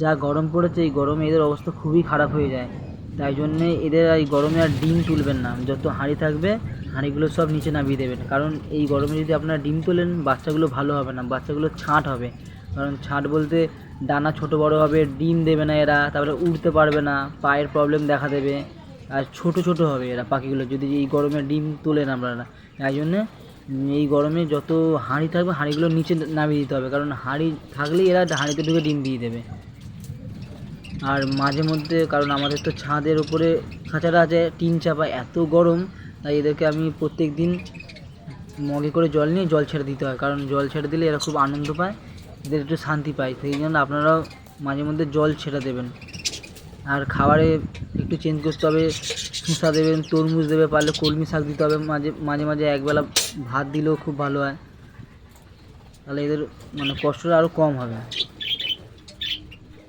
যা গরম পড়েছে, এই গরমে এদের অবস্থা খুবই খারাপ হয়ে যায়। তাই জন্যে এদের এই গরমে আর ডিম তুলবেন না। যত হাঁড়ি থাকবে, হাঁড়িগুলো সব নিচে নামিয়ে দেবেন। কারণ এই গরমে যদি আপনারা ডিম তোলেন, বাচ্চাগুলো ভালো হবে না, বাচ্চাগুলো ছাঁট হবে। কারণ ছাঁট বলতে ডানা ছোট বড় হবে, ডিম দেবে না এরা, তারপরে উড়তে পারবে না, পায়ের প্রবলেম দেখা দেবে, আর ছোট ছোট হবে এরা পাখিগুলো। যদি এই গরমে ডিম তোলেন আপনারা, তাই জন্যে এই গরমে যত হাঁড়ি থাকবে, হাঁড়িগুলো নিচে নামিয়ে দিতে হবে। কারণ হাঁড়ি থাকলেই এরা হাঁড়িতে ঢুকে ডিম দিয়ে দেবে। আর মাঝে মধ্যে, কারণ আমাদের তো ছাদের উপরে খাঁচাটা আছে, টিন চাপা, এত গরম, তাই এদেরকে আমি প্রত্যেক দিন মগে করে জল নিয়ে জল ছেড়ে দিতে হয়, কারণ জল ছেড়ে দিলে এরা খুব আনন্দ পায়, এদের একটু শান্তি পায়, সেই জন্য আপনারাও মাঝে মধ্যে জল ছেড়ে দেবেন। আর খাবারে একটু চেঞ্জ করতে হবে শসা দেবেন, তরমুজ দেবে, পারলে কলমি শাক দিতে হবে, মাঝে মাঝে মাঝে একবেলা ভাত দিলেও খুব ভালো হয়। তাহলে এদের মানে কষ্টটা আরও কম হবে।